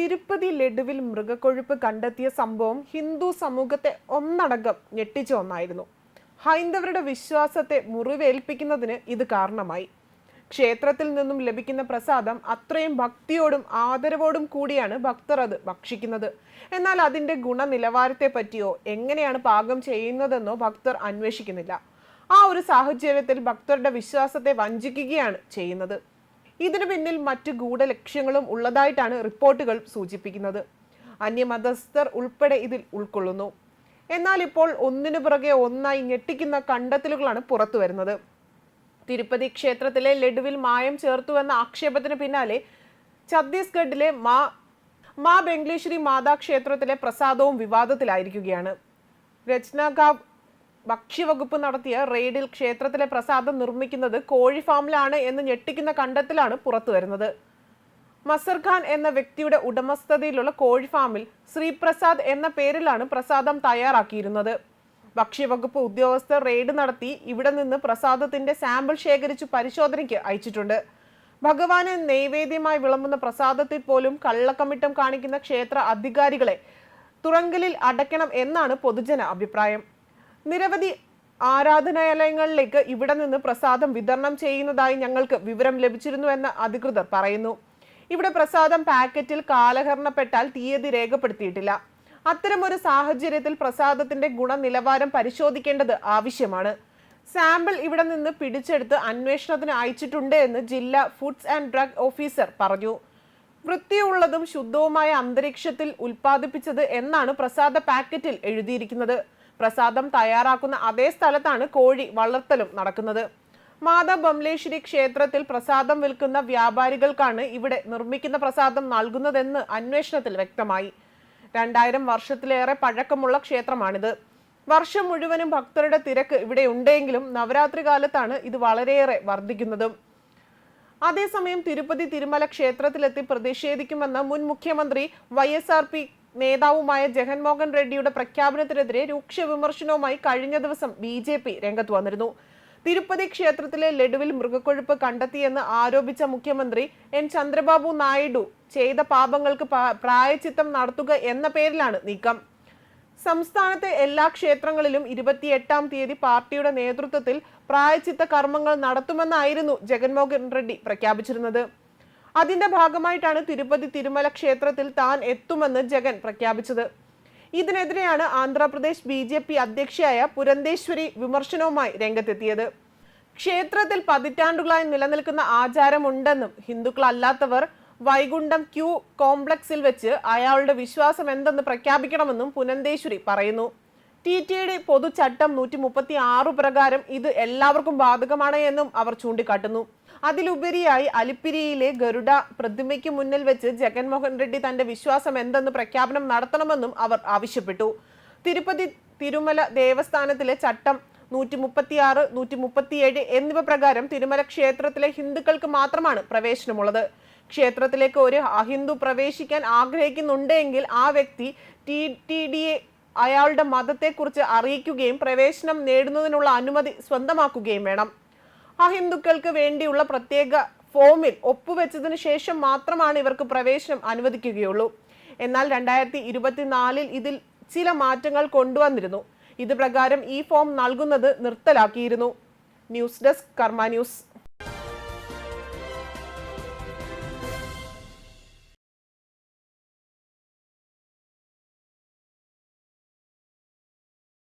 തിരുപ്പതി ലഡുവിൽ മൃഗക്കൊഴുപ്പ് കണ്ടെത്തിയ സംഭവം ഹിന്ദു സമൂഹത്തെ ഒന്നടങ്കം ഞെട്ടിച്ച ഒന്നായിരുന്നു. ഹൈന്ദവരുടെ വിശ്വാസത്തെ മുറിവേൽപ്പിക്കുന്നതിന് ഇത് കാരണമായി. ക്ഷേത്രത്തിൽ നിന്നും ലഭിക്കുന്ന പ്രസാദം അത്രയും ഭക്തിയോടും ആദരവോടും കൂടിയാണ് ഭക്തർ അത് ഭക്ഷിക്കുന്നത്. എന്നാൽ അതിന്റെ ഗുണനിലവാരത്തെ പറ്റിയോ എങ്ങനെയാണ് പാകം ചെയ്യുന്നതെന്നോ ഭക്തർ അന്വേഷിക്കുന്നില്ല. ആ ഒരു സാഹചര്യത്തിൽ ഭക്തരുടെ വിശ്വാസത്തെ വഞ്ചിക്കുകയാണ് ചെയ്യുന്നത്. ഇതിനു പിന്നിൽ മറ്റ് ഗൂഢലക്ഷ്യങ്ങളും ഉള്ളതായിട്ടാണ് റിപ്പോർട്ടുകൾ സൂചിപ്പിക്കുന്നത്. അന്യമതസ്ഥർ ഉൾപ്പെടെ ഇതിൽ ഉൾക്കൊള്ളുന്നു. എന്നാൽ ഇപ്പോൾ ഒന്നിനു പുറകെ ഒന്നായി ഞെട്ടിക്കുന്ന കണ്ടെത്തലുകളാണ് പുറത്തു വരുന്നത്. തിരുപ്പതി ക്ഷേത്രത്തിലെ ലഡുവിൽ മായം ചേർത്തുവെന്ന ആക്ഷേപത്തിന് പിന്നാലെ ഛത്തീസ്ഗഡിലെ മാ മാ ബംഗ്ലേശ്വരി മാതാ ക്ഷേത്രത്തിലെ പ്രസാദവും വിവാദത്തിലായിരിക്കുകയാണ്. രചനാഗാവ് ഭക്ഷ്യവകുപ്പ് നടത്തിയ റെയ്ഡിൽ ക്ഷേത്രത്തിലെ പ്രസാദം നിർമ്മിക്കുന്നത് കോഴി ഫാമിലാണ് എന്ന് ഞെട്ടിക്കുന്ന കണ്ടെത്തലാണ് പുറത്തു വരുന്നത്. മസർഖാൻ എന്ന വ്യക്തിയുടെ ഉടമസ്ഥതയിലുള്ള കോഴി ഫാമിൽ ശ്രീപ്രസാദ് എന്ന പേരിലാണ് പ്രസാദം തയ്യാറാക്കിയിരുന്നത്. ഭക്ഷ്യവകുപ്പ് ഉദ്യോഗസ്ഥർ റെയ്ഡ് നടത്തി ഇവിടെ നിന്ന് പ്രസാദത്തിന്റെ സാമ്പിൾ ശേഖരിച്ചു പരിശോധനയ്ക്ക് അയച്ചിട്ടുണ്ട്. ഭഗവാന് നൈവേദ്യമായി വിളമ്പുന്ന പ്രസാദത്തിൽ പോലും കള്ളക്കമിട്ടം കാണിക്കുന്ന ക്ഷേത്ര അധികാരികളെ തുറങ്കലിൽ അടയ്ക്കണം എന്നാണ് പൊതുജന അഭിപ്രായം. നിരവധി ആരാധനാലയങ്ങളിലേക്ക് ഇവിടെ നിന്ന് പ്രസാദം വിതരണം ചെയ്യുന്നതായി ഞങ്ങൾക്ക് വിവരം ലഭിച്ചിരുന്നു ലഭിച്ചിരുന്നുവെന്ന് അധികൃതർ പറയുന്നു. ഇവിടെ പ്രസാദം പാക്കറ്റിൽ കാലഹരണപ്പെട്ടാൽ തീയതി രേഖപ്പെടുത്തിയിട്ടില്ല. അത്തരമൊരു സാഹചര്യത്തിൽ പ്രസാദത്തിന്റെ ഗുണനിലവാരം പരിശോധിക്കേണ്ടത് ആവശ്യമാണ്. സാമ്പിൾ ഇവിടെ നിന്ന് പിടിച്ചെടുത്ത് അന്വേഷണത്തിന് അയച്ചിട്ടുണ്ട് എന്ന് ജില്ലാ ഫുഡ്സ് ആൻഡ് ഡ്രഗ് ഓഫീസർ പറഞ്ഞു. വൃത്തിയുള്ളതും ശുദ്ധവുമായ അന്തരീക്ഷത്തിൽ ഉൽപ്പാദിപ്പിച്ചത് എന്നാണ് പ്രസാദ പാക്കറ്റിൽ എഴുതിയിരിക്കുന്നത്. പ്രസാദം തയ്യാറാക്കുന്ന അതേ സ്ഥലത്താണ് കോഴി വളർത്തലും നടക്കുന്നത്. മാതാ ബംലേശ്വരി ക്ഷേത്രത്തിൽ പ്രസാദം വിൽക്കുന്ന വ്യാപാരികൾക്കാണ് ഇവിടെ നിർമ്മിക്കുന്ന പ്രസാദം നൽകുന്നതെന്ന് അന്വേഷണത്തിൽ വ്യക്തമായി. രണ്ടായിരം വർഷത്തിലേറെ പഴക്കമുള്ള ക്ഷേത്രമാണിത്. വർഷം മുഴുവനും ഭക്തരുടെ തിരക്ക് ഇവിടെ ഉണ്ടെങ്കിലും നവരാത്രി കാലത്താണ് ഇത് വളരെയേറെ വർദ്ധിക്കുന്നതും. അതേസമയം തിരുപ്പതി തിരുമല ക്ഷേത്രത്തിലെത്തി പ്രതിഷേധിക്കുമെന്ന് മുൻ മുഖ്യമന്ത്രി വൈ എസ് ആർ പി നേതാവുമായ ജഗൻമോഹൻ റെഡ്ഡിയുടെ പ്രഖ്യാപനത്തിനെതിരെ രൂക്ഷ വിമർശനവുമായി കഴിഞ്ഞ ദിവസം ബി ജെ പി രംഗത്ത് വന്നിരുന്നു. തിരുപ്പതി ക്ഷേത്രത്തിലെ ലഡുവിൽ മൃഗക്കൊഴുപ്പ് കണ്ടെത്തിയെന്ന് ആരോപിച്ച മുഖ്യമന്ത്രി എൻ ചന്ദ്രബാബു നായിഡു ചെയ്ത പാപങ്ങൾക്ക് പ്രായച്ചിത്തം നടത്തുക എന്ന പേരിലാണ് നീക്കം. സംസ്ഥാനത്തെ എല്ലാ ക്ഷേത്രങ്ങളിലും ഇരുപത്തിയെട്ടാം തീയതി പാർട്ടിയുടെ നേതൃത്വത്തിൽ പ്രായച്ചിത്ത കർമ്മങ്ങൾ നടത്തുമെന്നായിരുന്നു ജഗൻമോഹൻ റെഡ്ഡി പ്രഖ്യാപിച്ചിരുന്നത്. അതിന്റെ ഭാഗമായിട്ടാണ് തിരുപ്പതി തിരുമല ക്ഷേത്രത്തിൽ താൻ എത്തുമെന്ന് ജഗൻ പ്രഖ്യാപിച്ചത്. ഇതിനെതിരെയാണ് ആന്ധ്രാപ്രദേശ് ബി ജെ പി അധ്യക്ഷയായ പുരന്തേശ്വരി വിമർശനവുമായി രംഗത്തെത്തിയത്. ക്ഷേത്രത്തിൽ പതിറ്റാണ്ടുകളായി നിലനിൽക്കുന്ന ആചാരമുണ്ടെന്നും ഹിന്ദുക്കളല്ലാത്തവർ വൈകുണ്ഠം ക്യൂ കോംപ്ലക്സിൽ വെച്ച് അയാളുടെ വിശ്വാസം എന്തെന്ന് പ്രഖ്യാപിക്കണമെന്നും പുനന്തേശ്വരി പറയുന്നു. ടി ടിയുടെ പൊതുചട്ടം നൂറ്റി മുപ്പത്തി ആറ് പ്രകാരം ഇത് എല്ലാവർക്കും ബാധകമാണ് എന്നും അവർ ചൂണ്ടിക്കാട്ടുന്നു. അതിലുപരിയായി അലിപ്പിരിയിലെ ഗരുഡ പ്രതിമയ്ക്ക് മുന്നിൽ വെച്ച് ജഗൻമോഹൻ റെഡ്ഡി തന്റെ വിശ്വാസം എന്തെന്ന് പ്രഖ്യാപനം നടത്തണമെന്നും അവർ ആവശ്യപ്പെട്ടു. തിരുപ്പതി തിരുമല ദേവസ്ഥാനത്തിലെ ചട്ടം നൂറ്റി മുപ്പത്തിയാറ് നൂറ്റി മുപ്പത്തിയേഴ് എന്നിവ പ്രകാരം തിരുമല ക്ഷേത്രത്തിലെ ഹിന്ദുക്കൾക്ക് മാത്രമാണ് പ്രവേശനമുള്ളത്. ക്ഷേത്രത്തിലേക്ക് ഒരു അഹിന്ദു പ്രവേശിക്കാൻ ആഗ്രഹിക്കുന്നുണ്ടെങ്കിൽ ആ വ്യക്തി ടി ടി ഡിയെ അയാളുടെ മതത്തെക്കുറിച്ച് അറിയിക്കുകയും പ്രവേശനം നേടുന്നതിനുള്ള അനുമതി സ്വന്തമാക്കുകയും വേണം. അഹിന്ദുക്കൾക്ക് വേണ്ടിയുള്ള പ്രത്യേക ഫോമിൽ ഒപ്പുവെച്ചതിന് ശേഷം മാത്രമാണ് ഇവർക്ക് പ്രവേശനം അനുവദിക്കുകയുള്ളൂ. എന്നാൽ രണ്ടായിരത്തി ഇരുപത്തിനാലിൽ ഇതിൽ ചില മാറ്റങ്ങൾ കൊണ്ടുവന്നിരുന്നു. ഇത് പ്രകാരം ഈ ഫോം നൽകുന്നത് നിർത്തലാക്കിയിരുന്നു. News desk Karma news.